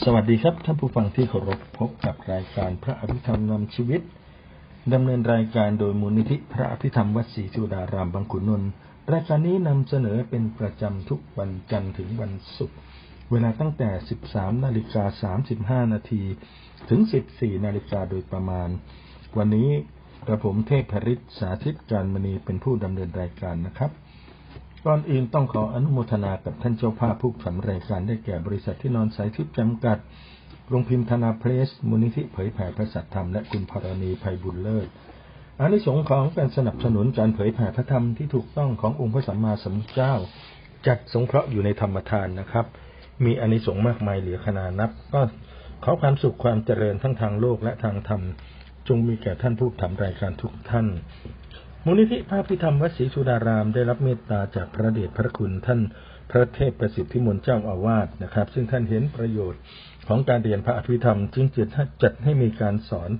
สวัสดีครับท่านผู้ฟังที่เคารพพบกับรายการพระอภิธรรมนำชีวิตดำเนินรายการโดยมูลนิธิพระอภิธรรมวัดศรีจุดารามบางขุนนนท์รายการนี้นำเสนอเป็นประจำทุกวันจันทร์ถึงวันศุกร์เวลาตั้งแต่ 13 นาฬิกา 35 นาทีถึง 14 นาฬิกาโดยประมาณ วันนี้กระผมเทพพริษสาธิตการมณีเป็นผู้ดำเนินรายการนะครับ ก่อนอื่นต้องขออนุโมทนากับท่านเจ้าภาพผู้สำรายการได้แก่บริษัทที่นอนสายทิพย์จำกัด โรงพิมพ์ธนาเพรส มูลนิธิเผยแผ่พระสัทธรรมและคุณพรณีภัยบุญเลิศอานิสงส์ของการสนับสนุนการเผยแผ่พระธรรมที่ถูกต้องขององค์พระสัมมาสัมพุทธเจ้า จัดสงเคราะห์อยู่ในธรรมทานนะครับ มีอานิสงส์มากมายเหลือขนานับ ก็ขอความสุขความเจริญทั้งทางโลกและทางธรรม จงมีแก่ท่านผู้ทำรายการทุกท่าน มูลนิธิพระพิธรรมวัดศรีสุดาราม ได้รับเมตตาจากพระเดชพระคุณท่านพระเทพประสิทธิมนต์เจ้าอาวาสนะครับ ซึ่งท่านเห็นประโยชน์ของการเรียนพระอภิธรรม จึงจัดจัดให้มีการสอน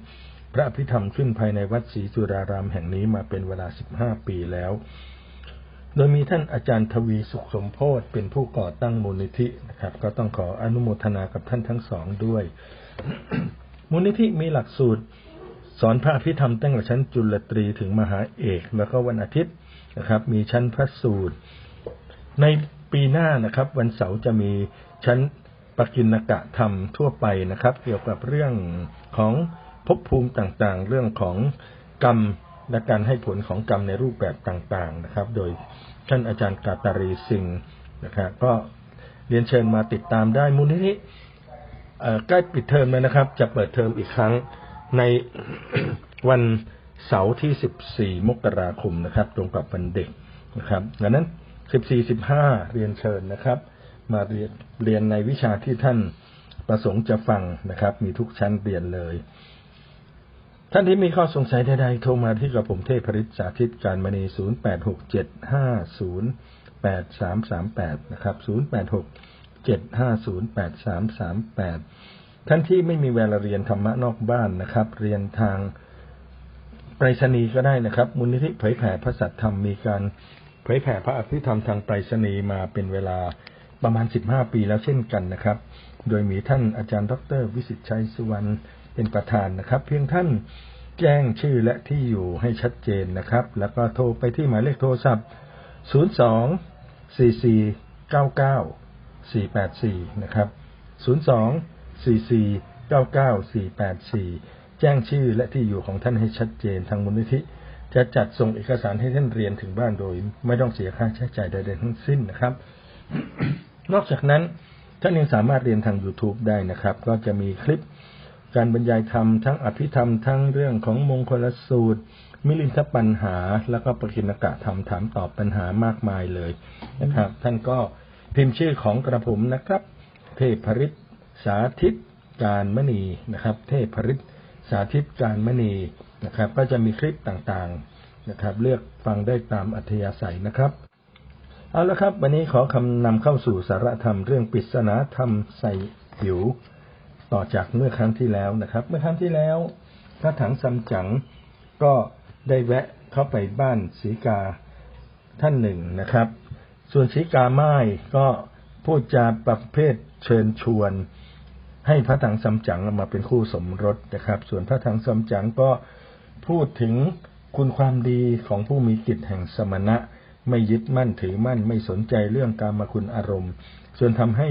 พระอภิธรรมขึ้นภายในวัดศรีสุดารามแห่งนี้มาเป็นเวลา 15 ปีแล้ว โดยมีท่านอาจารย์ทวีสุขสมโพธเป็นผู้ก่อตั้งมูลนิธินะครับ ก็ต้องขออนุโมทนากับท่านทั้งสองด้วย มูลนิธิมีหลักสูตร สอนพระอภิธรรมตั้งแต่ชั้นจุลตรีถึงมหาเอก แล้วก็วันอาทิตย์นะครับ มีชั้นพระสูตร ในปีหน้านะครับ วันเสาร์จะมีชั้นปกิณกะธรรมทั่วไปนะครับ เกี่ยวกับเรื่องของภพภูมิต่างๆ เรื่องของกรรมและการให้ผลของกรรมในรูปแบบต่างๆนะครับ โดยท่านอาจารย์กาตารีสิงห์นะครับก็เรียนเชิญมาติดตามได้มูลนิธิใกล้ปิดเทอมแล้วนะครับ จะเปิดเทอมอีกครั้ง ในวันเสาร์ที่ 14 มกราคมนะครับ ตรงกับวันเด็กนะครับดังนั้น 14 15 เรียนเชิญนะครับ มาเรียนเรียนในวิชาที่ท่านประสงค์จะฟังนะครับ มีทุกชั้นเรียนเลย ท่านที่มีข้อสงสัยใดๆโทรมาที่กับผมเทพพริษสาธิตการมณี 0867508338 นะครับ 0867508338 ท่านที่ไม่มีเวลาเรียนธรรมะนอกบ้านนะครับ เรียนทางไปรษณีย์ก็ได้นะครับ มูลนิธิเผยแผ่พระสัทธรรมมีการเผยแผ่พระอภิธรรมทางไปรษณีย์มาเป็นเวลาประมาณ 15 ปีแล้วเช่นกันนะครับ โดยมีท่านอาจารย์ ดร วิสิตชัยสุวรรณเป็นประธานนะครับ เพียงท่านแจ้งชื่อและที่อยู่ให้ชัดเจนนะครับ แล้วก็โทรไปที่หมายเลขโทรศัพท์ 02 44 99 484 นะครับ 02 44 99 484 แจ้งชื่อและที่อยู่ของท่านให้ชัดเจนทางมูลนิธิ จะจัดส่งเอกสารให้ท่านเรียนถึงบ้านโดย ไม่ต้องเสียค่าใช้จ่ายใดๆทั้งสิ้นนะครับ นอกจากนั้นท่านยังสามารถเรียนทาง YouTube ได้นะครับ ก็จะมีคลิปการบรรยายธรรมทั้งอภิธรรมทั้งเรื่องของมงคลสูตร มิลินทปัญหา แล้วก็ปกิณกะธรรมถามตอบปัญหามากมายเลยนะครับ ท่านก็พิมพ์ชื่อของกระผมนะครับ เทพพริษ สาธิตการมณีนะครับ เทพพริษสาธิตการมณีนะครับ ก็จะมีคลิปต่างๆนะครับ เลือกฟังได้ตามอัธยาศัยนะครับ เอาละครับ วันนี้ขอคำนำเข้าสู่สารธรรมเรื่องปริศนาธรรมใส่ผิว ต่อจากเมื่อครั้งที่แล้วนะครับ เมื่อครั้งที่แล้วพระถังซัมจั๋งก็ได้แวะเข้าไปบ้านสีกาท่านหนึ่งนะครับ ส่วนสีกาไม้ก็พูดจาประเภทเชิญชวน ให้พระถังซัมจั๋งมาเป็นคู่สมรสนะครับ ส่วนพระถังซัมจั๋งก็พูดถึงคุณความดีของผู้มีจิตแห่งสมณะ ไม่ยึดมั่นถือมั่นไม่สนใจเรื่องการมาคุณอารมณ์ ส่วนทำให้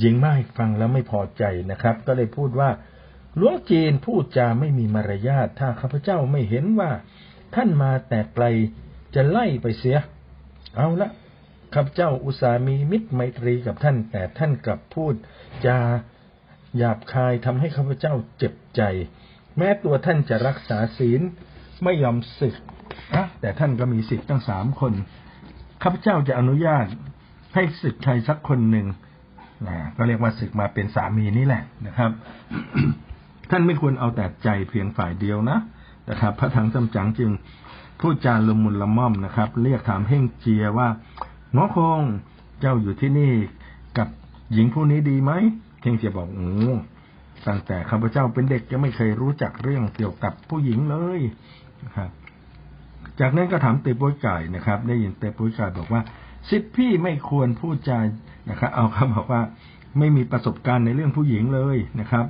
หญิงไม้ฟังแล้วไม่พอใจนะครับ ก็เลยพูดว่าหลวงจีนพูดจาไม่มีมารยาทถ้าข้าพเจ้าไม่เห็นว่า ท่านมาแต่ไกลจะไล่ไปเสีย เอาละข้าพเจ้าอุตส่ามีมิตรไมตรีกับท่าน แต่ท่านกลับพูดจา หยาบคายทำให้ข้าพเจ้าเจ็บใจ แม้ตัวท่านจะรักษาศีลไม่ยอมศึกอะแต่ท่านก็มีสิทธิ์ตั้งสามคนข้าพเจ้าจะอนุญาตให้ศึกใครสักคนหนึ่งนะก็เรียกว่าศึกมาเป็นสามีนี่แหละนะครับ ท่านไม่ควรเอาแต่ใจเพียงฝ่ายเดียวนะนะครับ พระถังซัมจั๋งจึงพูดจาละมุนละม่อมนะครับ เรียกถามเฮ่งเจียว่าหมอคงเจ้าอยู่ที่นี่กับหญิงผู้นี้ดีไหม เฮ่งเจียบอกโอ้ตั้งแต่ข้าพเจ้าเป็นเด็กยังไม่เคยรู้จักเรื่องเกี่ยวกับผู้หญิงเลยนะครับจากนั้นก็ถามเตปุ้ยไก่นะครับ ได้ยินเตปุ้ยไก่บอกว่าสิทธิพี่ไม่ควรพูดจานะครับ เอาคำบอกว่าไม่มีประสบการณ์ในเรื่องผู้หญิงเลยนะครับ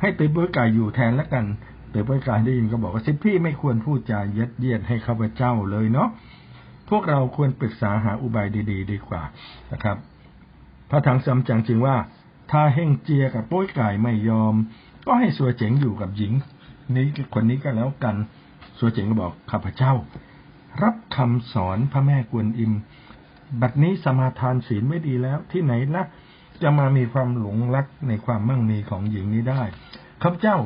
ให้เตยโป้ยไก่อยู่แทนแล้วกันเตยโป้ยไก่ได้ยินก็บอกว่าสิพี่ไม่ควรพูดจาเย็ดเยียดให้ข้าพเจ้าเลยเนาะพวกเราควรปรึกษาหาอุบายดี ๆ ดีกว่านะครับ พระถังซัมจังจึงว่า ถ้าเฮงเจียกับโป้ยไก่ไม่ยอม ก็ให้สัวเจ๋งอยู่กับหญิง นี้คนนี้ก็แล้วกันสัวเจ๋งก็บอกข้าพเจ้า รับคำสอนพระแม่กวนอิม บัดนี้สมาทานศีลไม่ดีแล้วที่ไหนละจะมามีความหลงรักในความมั่งมีของหญิงนี้ได้ข้าพเจ้า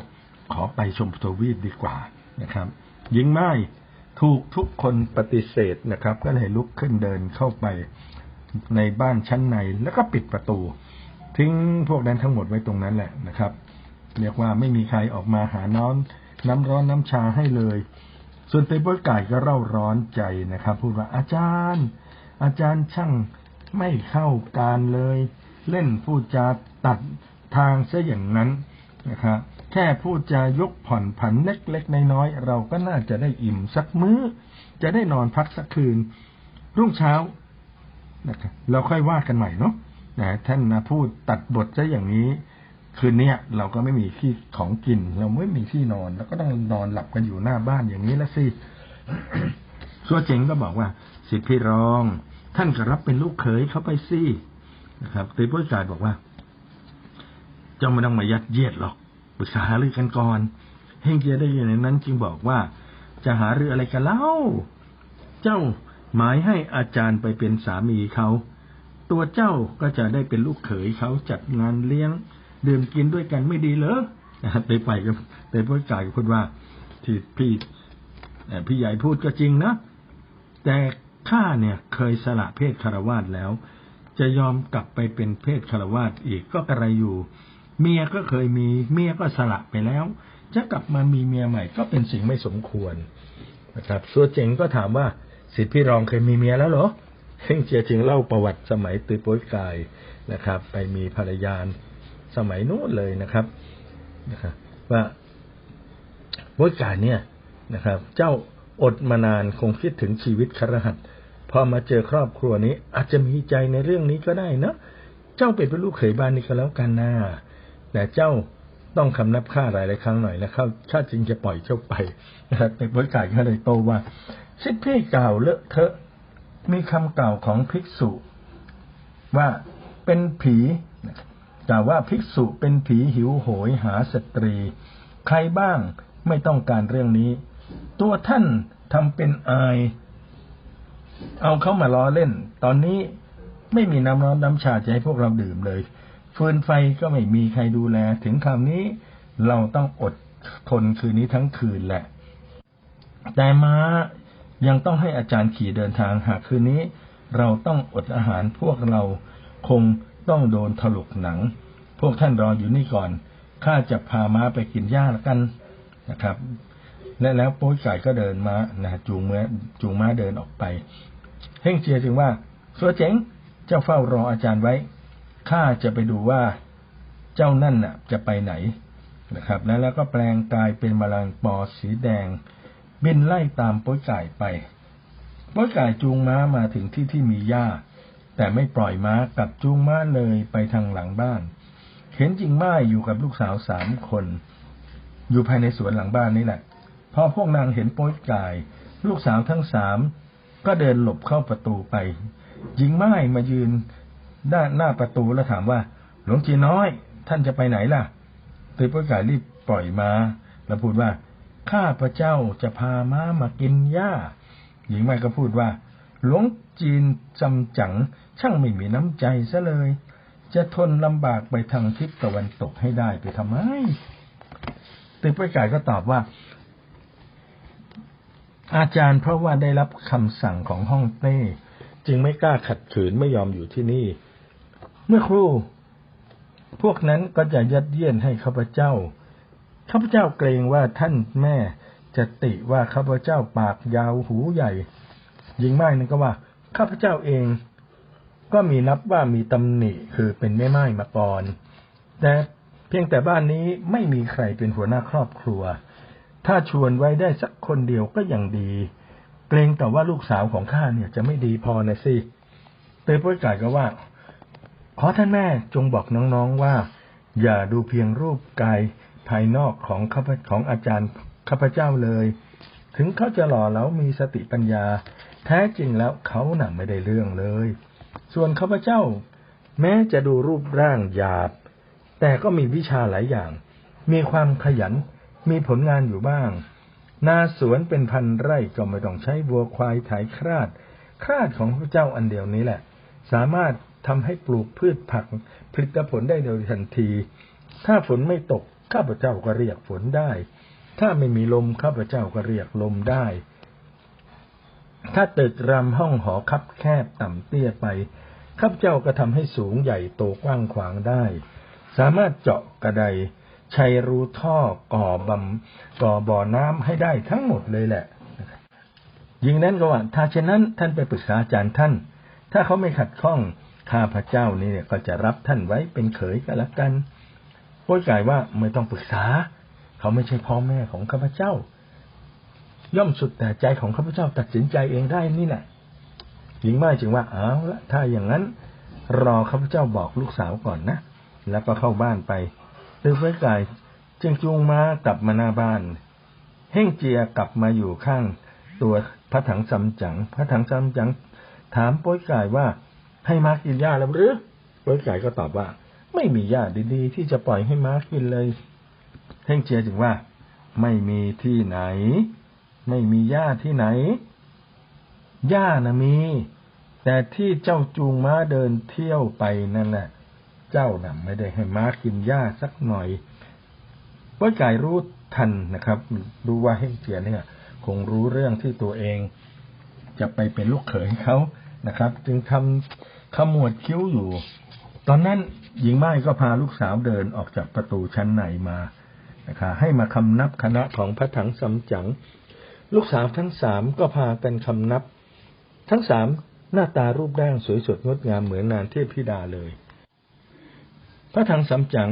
ขอไปชมทวีปดีกว่านะครับ หญิงไม้ถูกทุกคนปฏิเสธนะครับ ก็เลยลุกขึ้นเดินเข้าไป ในบ้านชั้นในแล้วก็ปิดประตู ทิ้งพวกนั้นทั้งหมดไว้ตรงนั้นแหละนะครับ เรียกว่าไม่มีใครออกมาหาน้อนน้ำร้อนน้ำชาให้เลย ส่วนเตยโป้ยไก่ก็เร่าร้อนใจนะครับ พูดว่าอาจารย์ อาจารย์ช่างไม่เข้าการเลย เล่นพูดจาตัดทางซะอย่างนั้นนะครับแค่พูดจายกผ่อนผันเล็กๆน้อยๆเราก็น่าจะได้อิ่มสักมื้อ จะได้นอนพักสักคืน รุ่งเช้า นะครับเราค่อยว่ากันใหม่เนาะนะท่านนะพูดตัดบทซะอย่างนี้ คืนนี้เราก็ไม่มีที่ของกิน เราไม่มีที่นอน แล้วก็ต้องนอนหลับกันอยู่หน้าบ้านอย่างนี้ละสิสัวเจ๋งก็บอกว่า สิทธิรอง ท่านก็รับเป็นลูกเขยเขาไปสินะครับตีโป้ยกายบอกว่าเจ้าไม่ต้องมายัดเยียดหรอกปรึกษาหารือกันก่อน เฮงเจียได้ยินในนั้น จึงบอกว่า จะหารืออะไรกันเล่า เจ้า หมายให้อาจารย์ไปเป็นสามีเขา ตัวเจ้าก็จะได้เป็นลูกเขยเขาจัดงานเลี้ยงดื่มกินด้วยกันไม่ดีเหรอไปไปกับไปพูดกายกับพูดว่าที่พี่พี่ใหญ่พูดก็จริงนะ แต่ข้าเนี่ยเคยสละเพศคารวาสแล้ว จะยอมกลับไปเป็นเพศคารวาสอีกก็กระไรอยู่ เมียก็เคยมี เมียก็สละไปแล้ว จะกลับมามีเมียใหม่ก็เป็นสิ่งไม่สมควรนะครับส่วนเจ๋งก็ถามว่า สิทธิพี่รองเคยมีเมียแล้วเหรอเฮงเจียจึงเล่าประวัติสมัยตือโป้ยกายนะครับ ไปมีภรรยาสมัยนู้นเลยนะครับนะครับ ว่าโป้ยกายเนี่ยนะครับ เจ้าอดมานานคงคิดถึงชีวิตครหัสพอมาเจอครอบครัวนี้ อาจจะมีใจในเรื่องนี้ก็ได้นะเจ้าเป็นลูกเขยบ้านนี้ก็แล้วกันนะแต่เจ้าต้องคำนับค่าหลายหลายครั้งหน่อยนะครับข้าจึงจะปล่อยเจ้าไปนะครับแต่บริการก็เลยโตว่า สิทธิพี่กล่าวเลอะเทอะ มีคำกล่าวของภิกษุว่าเป็นผีกล่าวว่าภิกษุเป็นผีหิวโหยหาสตรี ใครบ้างไม่ต้องการเรื่องนี้ ตัวท่านทำเป็นอาย เอาเขามาล้อเล่น ตอนนี้ไม่มีน้ำร้อนน้ำชาจะให้พวกเราดื่มเลยฟืนไฟก็ไม่มีใครดูแล ถึงคำนี้เราต้องอดทนคืนนี้ทั้งคืนแหละ แต่ม้า ยังต้องให้อาจารย์ขี่เดินทางหากคืนนี้ เราต้องอดอาหารพวกเราคงต้องโดนถลกหนัง พวกท่านรออยู่นี่ก่อนข้าจะพาม้าไปกินหญ้าแล้วกันนะครับ และแล้วโป๊ยไก่ก็เดินมานะจูงเมื่อจูงม้าเดินออกไป เฮ่งเจียจึงว่าสัวเจ๋งเจ้าเฝ้ารออาจารย์ไว้ข้าจะไปดูว่าเจ้านั่นน่ะ จะไปไหนนะครับ แล้วแล้วก็แปลงกายเป็นมแมลงปอสีแดง บินไล่ตามป้อยไก่ไปป้อยไก่จูงม้ามาถึงที่ที่มีหญ้า แต่ไม่ปล่อยม้ากับจูงม้าเลยไปทางหลังบ้าน เห็นจิงไม้อยู่กับลูกสาวสามคน อยู่ภายในสวนหลังบ้านนี่แหละ พอพวกนางเห็นป้อยไก่ลูกสาวทั้งสามก็เดินหลบเข้าประตูไปหญิงไม้มายืนด้านหน้าประตูแล้วถามว่า หลวงจีน้อย ท่านจะไปไหนล่ะตือป้กายรีบปล่อยมาแล้วพูดว่า ข้าพระเจ้าจะพาม้ามากินหญ้า หญิงไม้ก็พูดว่า หลวงจีนจำจัง ช่างไม่มีน้ำใจซะเลย จะทนลำบากไปทางทิศตะวันตกให้ได้ไปทำไมตือป้กายก็ตอบว่า อาจารย์เพราะว่าได้รับคำสั่งของห้องเต้จึงไม่กล้าขัดขืนไม่ยอมอยู่ที่นี่ เมื่อครู่ พวกนั้นก็จะยัดเยียนให้ข้าพเจ้า ข้าพเจ้าเกรงว่าท่านแม่จะติว่าข้าพเจ้าปากยาวหูใหญ่ยิงไม้นั่นก็ว่าข้าพเจ้าเอง ก็มีนับว่ามีตำหนิคือเป็นแม่ไม้มาก่อนแต่เพียงแต่บ้านนี้ไม่มีใครเป็นหัวหน้าครอบครัว ถ้าชวนไว้ได้สักคนเดียวก็ยังดี เกรงแต่ว่าลูกสาวของข้าเนี่ยจะไม่ดีพอนะสิเตยป้อยไก่ก็ว่า ขอท่านแม่จงบอกน้องๆว่า อย่าดูเพียงรูปกาย ภายนอกของข้าพของอาจารย์ข้าพเจ้าเลย ถึงเขาจะหล่อแล้วมีสติปัญญา แท้จริงแล้วเขาหนัไม่ได้เรื่องเลย ส่วนข้าพเจ้า แม้จะดูรูปร่างหยาบ แต่ก็มีวิชาหลายอย่าง มีความขยัน มีผลงานอยู่บ้าง นาสวนเป็นพันไร่ก็ไม่ต้องใช้วัวควายไถคราด คราดของพระเจ้าอันเดียวนี้แหละ สามารถทำให้ปลูกพืชผักผลิตผลได้โดยทันที ถ้าฝนไม่ตก ข้าพเจ้าก็เรียกฝนได้ ถ้าไม่มีลมข้าพเจ้าก็เรียกลมได้ ถ้าตึกรำห้องหอคับแคบต่ำเตี้ยไป ข้าพเจ้าก็ทำให้สูงใหญ่โตกว้างขวางได้ สามารถเจาะกระไดชัยรูท่อก่อบำก่อบ่อน้ำให้ได้ทั้งหมดเลยแหละยิงนั้นก็ว่าถ้าเช่นนั้นท่านไปปรึกษาอาจารย์ท่าน ถ้าเขาไม่ขัดข้องข้าพเจ้านี่เนี่ยก็จะรับท่านไว้เป็นเขยก็แล้วกัน โป้ยกายว่าไม่ต้องปรึกษา เขาไม่ใช่พ่อแม่ของข้าพเจ้า ย่อมสุดแต่ใจของข้าพเจ้าตัดสินใจเองได้นี่แหละหญิงไม้จึงว่าเอาละถ้าอย่างนั้น รอข้าพเจ้าบอกลูกสาวก่อนนะแล้วก็เข้าบ้านไปตือไว้กายจึงจูงม้ากลับมาหน้าบ้าน เฮ่งเจียกลับมาอยู่ข้างตัวพระถังซำจังพระถังซำจังถามป้ยกายว่าให้มากินหญ้าแล้วหรือป้ยกายก็ตอบว่า ไม่มีหญ้าดีๆ ที่จะปล่อยให้ม้ากินเลยเฮ่งเจียจึงว่า ไม่มีที่ไหน ไม่มีหญ้าที่ไหนหญ้านะมี แต่ที่เจ้าจูงม้าเดินเที่ยวไปนั่นแหละ เจ้าน่ะไม่ได้ให้ม้ากินหญ้าสักหน่อยป้อยไก่รู้ทันนะครับ รู้ว่าเฮงเจียเนี่ย คงรู้เรื่องที่ตัวเอง จะไปเป็นลูกเขยเขานะครับ จึงทำขมวดคิ้วอยู่ ตอนนั้นหญิงไม้ก็พาลูกสาวเดินออกจากประตูชั้นในมานะครับให้มาคำนับคณะของพระถังสำจัง ลูกสาวทั้งสามก็พากันคำนับ ทั้งสามหน้าตารูปร่างสวยสดงดงามเหมือนนานเทพธิดาเลย พระถังสำจัง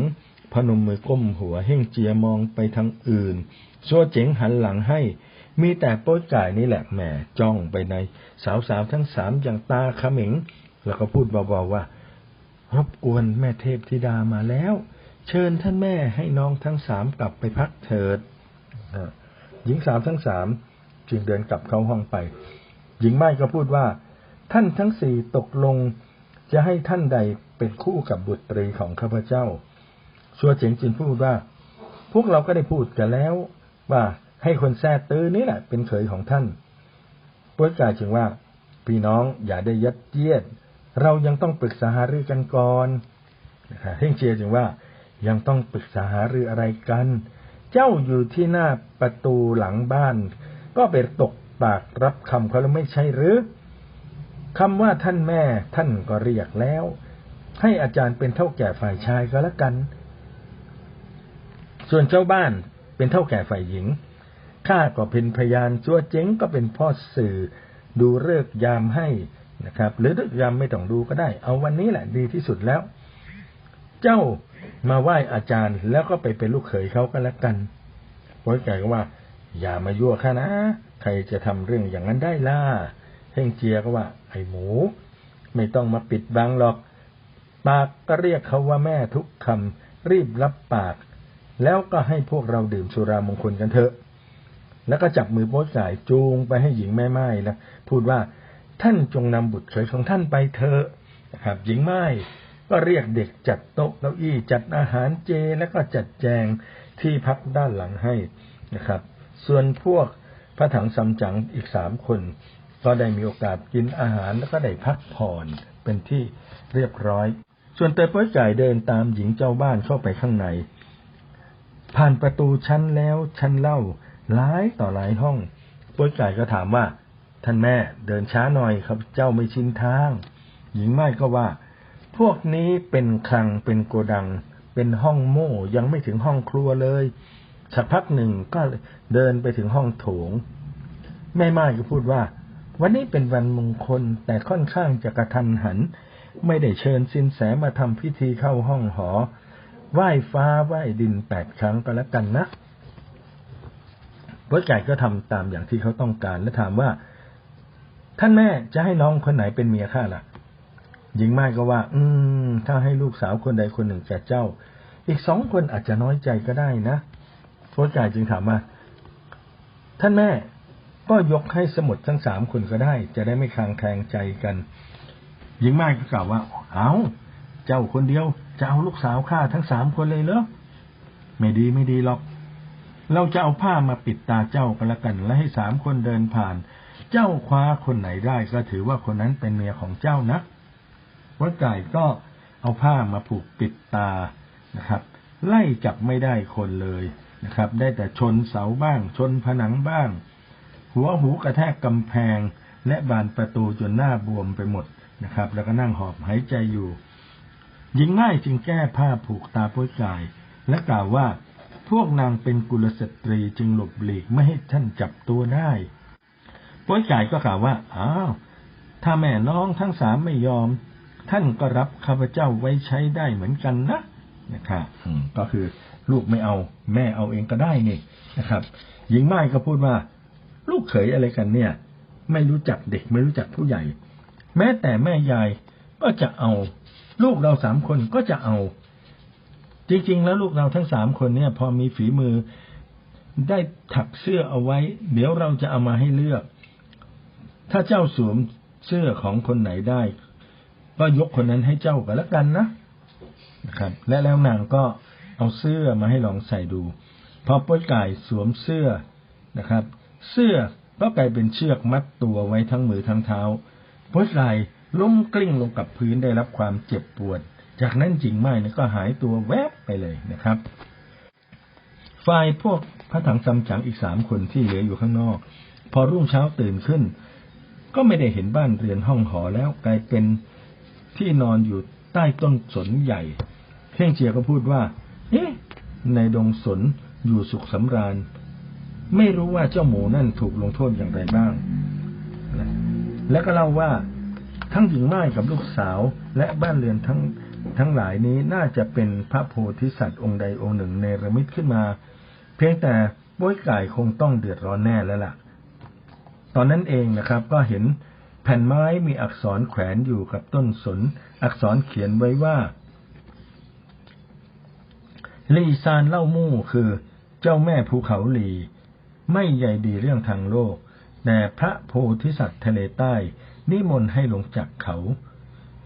พนมมือก้มหัวเฮ่งเจียมองไปทางอื่นซัวเจ๋งหันหลังให้ มีแต่โป๊ยก่ายนี่แหละแหมจ้องไปใน สาวๆทั้งสามอย่างตาขมิง แล้วก็พูดเบาๆว่า รบกวนแม่เทพธิดามาแล้ว เชิญท่านแม่ให้น้องทั้งสามกลับไปพักเถิดหญิงสาวทั้งสามจึงเดินกลับเข้าห้องไป หญิงไม้ก็พูดว่า ท่านทั้งสี่ตกลงจะให้ท่านใดเป็นคู่กับบุตรีของข้าพเจ้า ชัวเจ๋งจินพูดว่า พวกเราก็ได้พูดกันแล้ว ว่าให้คนแท้ตื้อนี่แหละเป็นเขยของท่านปุ้ยกายจึงว่า พี่น้องอย่าได้ยัดเยียด เรายังต้องปรึกษาหารือกันก่อนนะคะเฮ่งเจียจึงว่ายังต้องปรึกษาหารืออะไรกัน เจ้าอยู่ที่หน้าประตูหลังบ้าน ก็ไปตกปากรับคำเขาแล้วไม่ใช่หรือคำว่าท่านแม่ท่านก็เรียกแล้ว ให้อาจารย์เป็นเท่าแก่ฝ่ายชายก็แล้วกัน ส่วนเจ้าบ้านเป็นเท่าแก่ฝ่ายหญิงข้าก็เป็นพยานชัวเจ๊งก็เป็นพ่อสื่อ ดูเลิกยามให้ นะครับ หรือเลิกยามไม่ต้องดูก็ได้ เอาวันนี้แหละดีที่สุดแล้ว เจ้ามาไหว้อาจารย์ แล้วก็ไปเป็นลูกเขยเขาก็แล้วกันโอ้ยแกก็ว่า อย่ามายั่วข้านะ ใครจะทำเรื่องอย่างนั้นได้ล่ะเฮงเจียก็ว่า ไอ้หมู ไม่ต้องมาปิดบังหรอก ปากก็เรียกเขาว่าแม่ทุกคำรีบรับปาก แล้วก็ให้พวกเราดื่มสุรามงคลกันเถอะแล้วก็จับมือโป๊สายจูงไปให้หญิงแม่ไม้นะพูดว่า ท่านจงนำบุตรเขยของท่านไปเถอะนะครับหญิงไม้ก็เรียกเด็กจัดโต๊ะเก้าอี้จัดอาหารเจแล้วก็จัดแจงที่พักด้านหลังให้นะครับ ส่วนพวกพระถังซัมจั๋งอีกสามคน ก็ได้มีโอกาสกินอาหารแล้วก็ได้พักผ่อนเป็นที่เรียบร้อย ส่วนเตยป้อยไก่เดินตามหญิงเจ้าบ้านเข้าไปข้างใน ผ่านประตูชั้นแล้วชั้นเล่าหลายต่อหลายห้องป้อยไก่ก็ถามว่า ท่านแม่เดินช้าหน่อยครับเจ้าไม่ชินทาง หญิงไม้ก็ว่า พวกนี้เป็นคลังเป็นโกดัง เป็นห้องโม่ยังไม่ถึงห้องครัวเลย สักพักหนึ่งก็เดินไปถึงห้องโถง แม่ไม้ก็พูดว่า วันนี้เป็นวันมงคลแต่ค่อนข้างจะกระทันหัน ไม่ได้เชิญสินแสมาทำพิธีเข้าห้องหอไหว้ฟ้าไหว้ดินแปดครั้งก็แล้วกันนะวัดไก่ก็ทำตามอย่างที่เขาต้องการและถามว่า ท่านแม่จะให้น้องคนไหนเป็นเมียข้าล่ะ หญิงไม้ก็ว่า อืม ถ้าให้ลูกสาวคนใดคนหนึ่งแก่เจ้า อีกสองคนอาจจะน้อยใจก็ได้นะโค้ชกายจึงถามว่าท่านแม่ก็ยกให้สมุดทั้งสามคนก็ได้ จะได้ไม่คลางแคลงใจกัน หญิงไม้ก็กล่าวว่า เอาเจ้าคนเดียว จะเอาลูกสาวข้าทั้งสามคนเลยเหรอไม่ดีไม่ดีหรอก เราจะเอาผ้ามาปิดตาเจ้ากันละกัน และให้สามคนเดินผ่าน เจ้าคว้าคนไหนได้ก็ถือว่าคนนั้นเป็นเมียของเจ้านะวัดไก่ก็เอาผ้ามาผูกปิดตานะครับ ไล่จับไม่ได้คนเลยนะครับ ได้แต่ชนเสาบ้าง ชนผนังบ้าง หัวหูกระแทกกำแพง และบานประตูจนหน้าบวมไปหมดนะครับ แล้วก็นั่งหอบหายใจอยู่หญิงง่ายจึงแก้ผ้าผูกตาป้ยกาย และกล่าวว่าพวกนางเป็นกุลสตรีจึงหลบหลีกไม่ให้ท่านจับตัวได้ ป้วยกายก็กล่าวว่า อ้าว ถ้าแม่น้องทั้งสามไม่ยอม ท่านก็รับข้าพเจ้าไว้ใช้ได้เหมือนกันนะนะครับก็คือลูกไม่เอา แม่เอาเองก็ได้นี่นะครับ หญิงไม้ก็พูดว่า ลูกเขยอะไรกันเนี่ย ไม่รู้จักเด็กไม่รู้จักผู้ใหญ่ แม้แต่แม่ยายก็จะเอา ลูกเราสามคนก็จะเอา จริง ๆ แล้วลูกเราทั้งสามคนเนี่ย พอมีฝีมือได้ถักเสื้อเอาไว้ เดี๋ยวเราจะเอามาให้เลือก ถ้าเจ้าสวมเสื้อของคนไหนได้ ก็ยกคนนั้นให้เจ้ากันแล้วกันนะนะครับ และแล้วนางก็เอาเสื้อมาให้ลองใส่ดู พอป้อยก่สวมเสื้อนะครับ เสื้อก็กลายเป็นเชือกมัดตัวไว้ทั้งมือทั้งเท้าป้อยก่ล้มกลิ้งลงกับพื้นได้รับความเจ็บปวด จากนั้นจริงไม้นก็หายตัวแวบไปเลยนะครับฝ่ายพวกพระถังซัมจั๋งอีกสามคนที่เหลืออยู่ข้างนอก พอรุ่งเช้าตื่นขึ้น ก็ไม่ได้เห็นบ้านเรือนห้องหอแล้วกลายเป็นที่นอนอยู่ใต้ต้นสนใหญ่เพ่งเจียก็พูดว่า เอ๊ะ ในดงสนอยู่สุขสำราญ ไม่รู้ว่าเจ้าหมูนั่นถูกลงโทษอย่างไรบ้าง และก็เล่าว่าทั้งหญิงไม้กับลูกสาวและบ้านเรือนทั้งทั้งหลายนี้น่าจะเป็นพระโพธิสัตว์องค์ใดองค์หนึ่งในระมิดขึ้นมา เพียงแต่บ้วยไก่คงต้องเดือดร้อนแน่แล้วล่ะ อนนั้นเองนะครับ ก็เห็นแผ่นไม้มีอักษรแขวนอยู่กับต้นสน อักษรเขียนไว้ว่าลีซานเล่ามู่คือเจ้าแม่ภูเขาลี ไม่ใหญ่ดีเรื่องทางโลก แต่พระโพธิสัตว์ทะเลใต้ นิมนต์ให้ลงจากเขา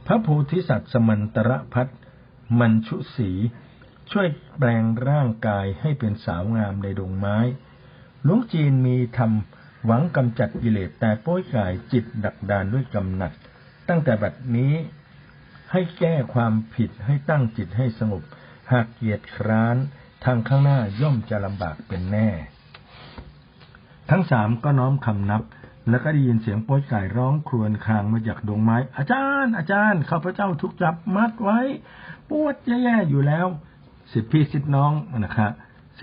พระโพธิสัตว์สมันตระพัฒมันชุสี ช่วยแปลงร่างกายให้เป็นสาวงามในดงไม้ หลวงจีนมีทำ หวังกำจัดกิเลสแต่โป้ยกายจิตดักดานด้วยกำหนัด ตั้งแต่บัดนี้ให้แก้ความผิดให้ตั้งจิตให้สงบ หากเกียรติคร้านทางข้างหน้าย่อมจะลำบากเป็นแน่ ทั้งสามก็น้อมคำนับ แล้วก็ได้ยินเสียงโป๊ยไก่ร้องครวญครางมาจากดงไม้ อาจารย์ อาจารย์ข้าพเจ้าถูกจับมัดไว้ ปวดแย่ๆอยู่แล้ว สิทธิพี่สิทธิน้องนะครับ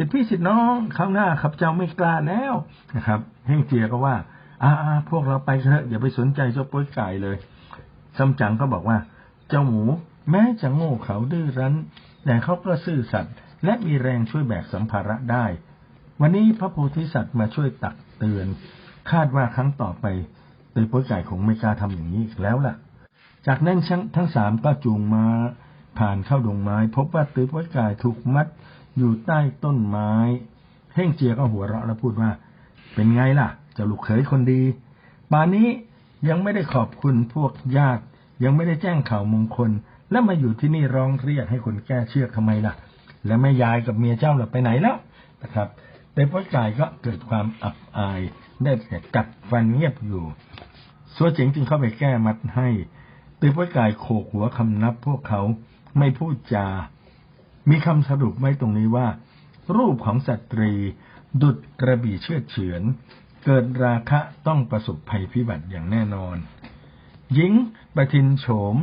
สิทธิพี่สิทธิน้องข้างหน้าข้าพเจ้าไม่กล้าแล้วนะครับเฮงเจียก็ว่าอ่าพวกเราไปเถอะอย่าไปสนใจเจ้าโป๊ยไก่เลยซัมจังก็บอกว่า เจ้าหมูแม้จะโง่เขาดื้อรั้น แต่เขาก็ซื่อสัตย์และมีแรงช่วยแบกสัมภาระได้ วันนี้พระโพธิสัตว์มาช่วยตักเตือน คาดว่าครั้งต่อไปตือโป้ยไก่คงไม่กล้าทำอย่างนี้อีกแล้วล่ะ จากนั้นทั้งสามก็จูงมาผ่านเข้าดงไม้ พบว่าตือโป้ยไก่ถูกมัด อยู่ใต้ต้นไม้เฮ่งเจียก็หัวเราะแล้วพูดว่า เป็นไงล่ะจะลูกเขยคนดีป่านนี้ยังไม่ได้ขอบคุณพวกญาติ ยังไม่ได้แจ้งข่าวมงคล แล้วมาอยู่ที่นี่ร้องเรียกให้คนแก้เชือกทำไมล่ะ แล้วแม่ยายกับเมียเจ้าหล่ะไปไหนแล้วนะครับแต่พ่อกายก็เกิดความอับอาย ได้แต่กัดฟันเงียบอยู่สัวเจ๋งจึงเข้าไปแก้มัดให้ตือพ่อกายโขกหัวคำนับพวกเขาไม่พูดจา มีคำสรุปไว้ตรงนี้ว่า รูปของสตรี ดุดกระบี่เชื่อเฉือน เกิดราคะต้องประสบภัยพิบัติอย่างแน่นอน หญิงปทินโฉม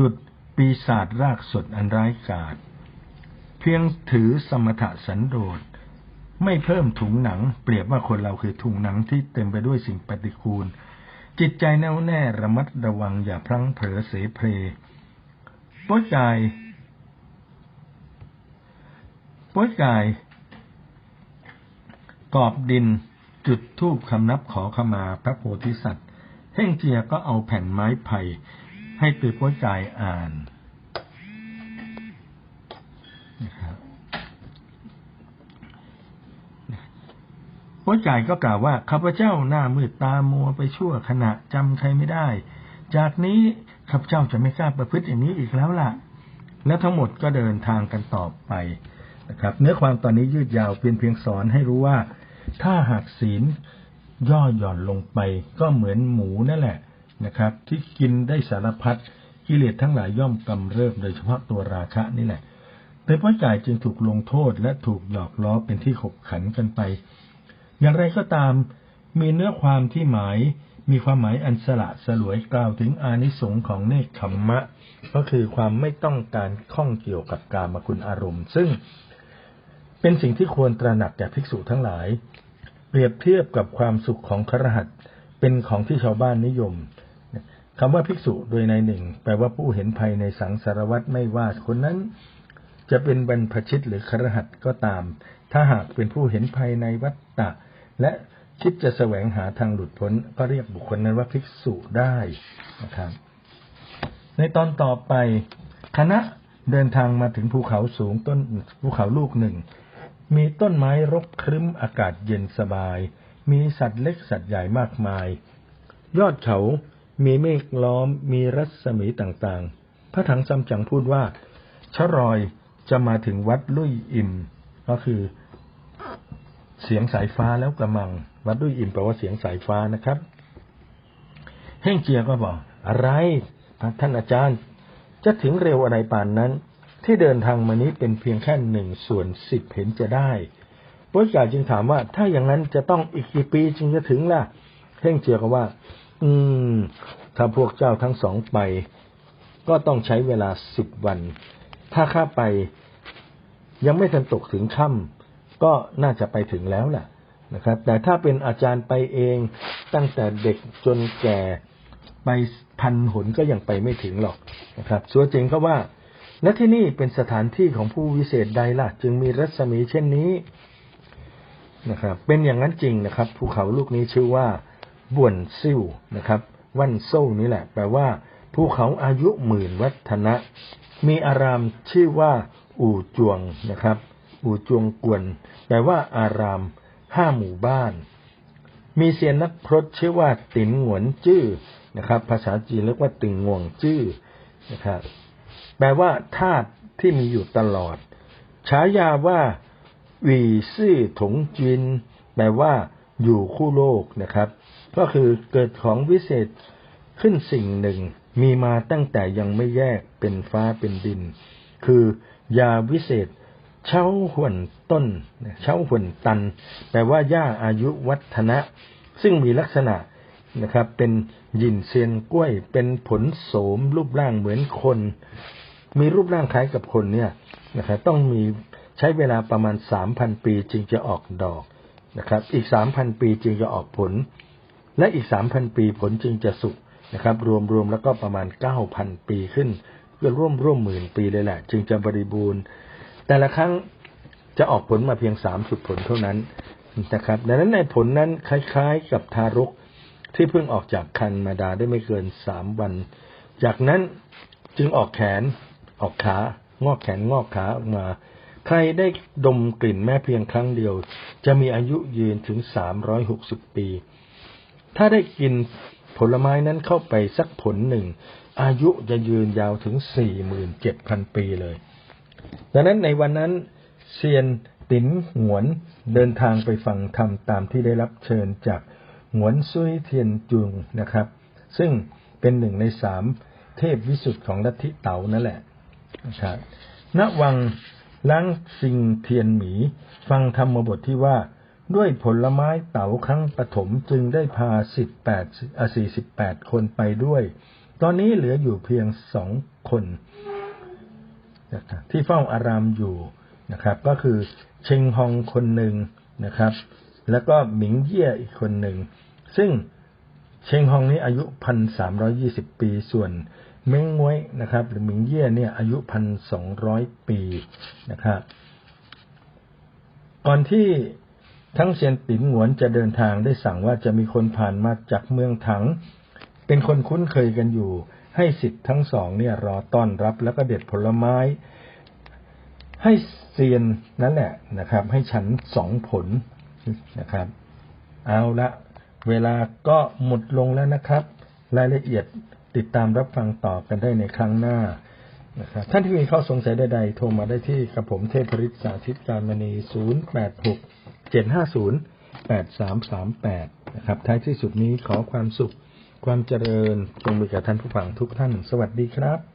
ดุดปีศาจรากสดอันร้ายกาจเพียงถือสมถะสันโดษไม่เพิ่มถุงหนัง เปรียบว่าคนเราคือถุงหนังที่เต็มไปด้วยสิ่งปฏิกูล จิตใจแน่วแน่ระมัดระวังอย่าพลั้งเผลอเสเพลป้อยกาย ป้อยกาย กอบดินจุดทูบคำนับขอขมาพระโพธิสัตว์เฮ่งเจียก็เอาแผ่นไม้ไผ่ให้ตือป้จ่ายอ่านนะครับป้จ่ายก็กล่าวว่าข้าพเจ้าหน้ามืดตามัวไปชั่วขณะจำใครไม่ได้ จากนี้ข้าพเจ้าจะไม่กล้าประพฤติอย่างนี้อีกแล้วล่ะ และทั้งหมดก็เดินทางกันต่อไป นะครับ เนื้อความตอนนี้ยืดยาวเพียงเพียงสอนให้รู้ว่า ถ้าหากศีลย่อหย่อนลงไป ก็เหมือนหมูนั่นแหละนะครับ ที่กินได้สารพัดกิเลสทั้งหลายย่อมกำเริบโดยเฉพาะตัวราคะนี่แหละเต่พ่อจ่ายจึงถูกลงโทษและถูกหยอกล้อเป็นที่ขบขันกันไป อย่างไรก็ตามมีเนื้อความที่หมายมีความหมายอันสละสลวยกล่าวถึงอานิสงส์ของเนคขมมะ ก็คือความไม่ต้องการข้องเกี่ยวกับกามคุณอารมณ์ ซึ่ง เป็นสิ่งที่ควรตระหนักแก่ภิกษุทั้งหลาย เปรียบเทียบกับความสุขของครหัสเป็นของที่ชาวบ้านนิยมคำว่าภิกษุโดยในหนึ่ง แปลว่าผู้เห็นภัยในสังสารวัตไม่ว่าคนนั้น จะเป็นบรรพชิตหรือครหัสก็ตาม ถ้าหากเป็นผู้เห็นภัยในวัฏฏะและคิดจะแสวงหาทางหลุดพ้นก็เรียกบุคคลนั้นว่าภิกษุได้นะครับ ในตอนต่อไปคณะเดินทางมาถึงภูเขาสูงต้นภูเขาลูกหนึ่ง มีต้นไม้รกครึ้มอากาศเย็นสบาย มีสัตว์เล็กสัตว์ใหญ่มากมาย ยอดเขา มีเมฆล้อม มีรัศมีต่างๆ พระถังซัมจั๋งพูดว่า ชรอยจะมาถึงวัดลุยอิม ก็คือ เสียงสายฟ้าแล้วกระมัง วัดลุยอิมแปลว่าเสียงสายฟ้านะครับ เฮ่งเจียก็บอก อะไร ท่านอาจารย์ จะถึงเร็วอะไรป่านนั้น ที่เดินทางมานี้เป็นเพียงแค่หนึ่งส่วนสิบเห็นจะได้ปุ้ยกาจึงถามว่า ถ้าอย่างนั้นจะต้องอีกกี่ปีจึงจะถึงล่ะเฮ่งเจียก็ว่า อืม ถ้าพวกเจ้าทั้งสองไป ก็ต้องใช้เวลาสิบวัน ถ้าข้าไป ยังไม่ทันตกถึงค่ำก็น่าจะไปถึงแล้วแหละนะครับ แต่ถ้าเป็นอาจารย์ไปเองตั้งแต่เด็กจนแก่ไปพันหนก็ยังไปไม่ถึงหรอกนะครับชัวจริงก็ว่า และที่นี่เป็นสถานที่ของผู้วิเศษใดล่ะ จึงมีรัศมีเช่นนี้นะครับ เป็นอย่างนั้นจริงนะครับ ภูเขาลูกนี้ชื่อว่าบ่วนซิ่วนะครับ วันโซ่นี่แหละ แปลว่า ภูเขาอายุหมื่นวัฒนะ มีอารามชื่อว่า อู่จวงนะครับ อู่จวงกวน แปลว่า อารามห้าหมู่บ้าน มีเซียนนักพรตชื่อว่าติ๋นหวนจื้อนะครับ ภาษาจีนเรียกว่าติงงวงจื้อนะครับ แปลว่าธาตุที่มีอยู่ตลอด ฉายาว่าวีซื่อถงจิน แปลว่า อยู่คู่โลกนะครับ ก็คือเกิดของวิเศษขึ้นสิ่งหนึ่ง มีมาตั้งแต่ยังไม่แยกเป็นฟ้าเป็นดิน คือยาวิเศษเช้าหวนต้นเช้าหวนตัน แปลว่าหญ้าอายุวัฒนะ ซึ่งมีลักษณะนะครับ เป็นยินเซียนกล้วยเป็นผลโสมรูปร่างเหมือนคน มีรูปร่างคล้ายกับคนเนี่ยนะครับต้องมีใช้เวลาประมาณสามพันปีจึงจะออกดอกนะครับ อีกสามพันปีจึงจะออกผล และอีกสามพันปีผลจึงจะสุกนะครับ รวมๆแล้วก็ประมาณเก้าพันปีขึ้นเพื่อร่วมร่วมหมื่นปีเลยแหละ จึงจะบริบูรณ์ แต่ละครั้งจะออกผลมาเพียงสามสุดผลเท่านั้นนะครับดังนั้นในผลนั้นคล้ายๆกับทารกที่เพิ่งออกจากคันมาดาได้ไม่เกินสามวัน จากนั้นจึงออกแขน ออกขางอกแขนงอกขาออกมา ใครได้ดมกลิ่นแม้เพียงครั้งเดียว จะมีอายุยืนถึงสามร้อยหกสิบปี ถ้าได้กินผลไม้นั้นเข้าไปสักผลหนึ่ง อายุจะยืนยาวถึงสี่หมื่นเจ็ดพันปีเลย ดังนั้นในวันนั้นเซียนติ๋นหงวนเดินทางไปฟังธรรมตามที่ได้รับเชิญจากหงวนซุยเทียนจุงนะครับ ซึ่งเป็นหนึ่งในสามเทพวิสุทธ์ของลัทธิเต๋านั่นแหละ นะครับณวังล้างซิงเทียนหมี ฟังธรรมบทที่ว่า ด้วยผลไม้เต๋าครั้งปฐมจึงได้พาสิบแปดสี่สิบแปดคนไปด้วย ตอนนี้เหลืออยู่เพียงสองคน ที่เฝ้าอารามอยู่นะครับ ก็คือเชงฮองคนหนึ่งนะครับ แล้วก็หมิงเย่ยอีกคนหนึ่ง ซึ่งเชงฮองนี้อายุพันสามร้อยี่สิบปีส่วน เม้งมวยนะครับ หรือหมิงเย่ยเนี่ยอายุพันสองร้อยปีนะครับ ก่อนที่ทั้งเซียนติ๋นหวนจะเดินทางได้สั่งว่าจะมีคนผ่านมาจากเมืองถัง เป็นคนคุ้นเคยกันอยู่ ให้สิทธิ์ทั้งสองเนี่ยรอต้อนรับแล้วก็เด็ดผลไม้ ให้เซียนนั่นแหละนะครับ ให้ฉันสองผลนะครับ เอาละเวลาก็หมดลงแล้วนะครับ รายละเอียด ติดตามรับฟังต่อกันได้ในครั้งหน้านะครับท่านที่มีข้อสงสัยใดๆโทรมาได้ที่กระผมเทพฤทธิ์สาธิตการมณี 086 750 8338 นะครับ ท้ายที่สุดนี้ขอความสุข ความเจริญจงมีกับท่านผู้ฟังทุกท่าน สวัสดีครับ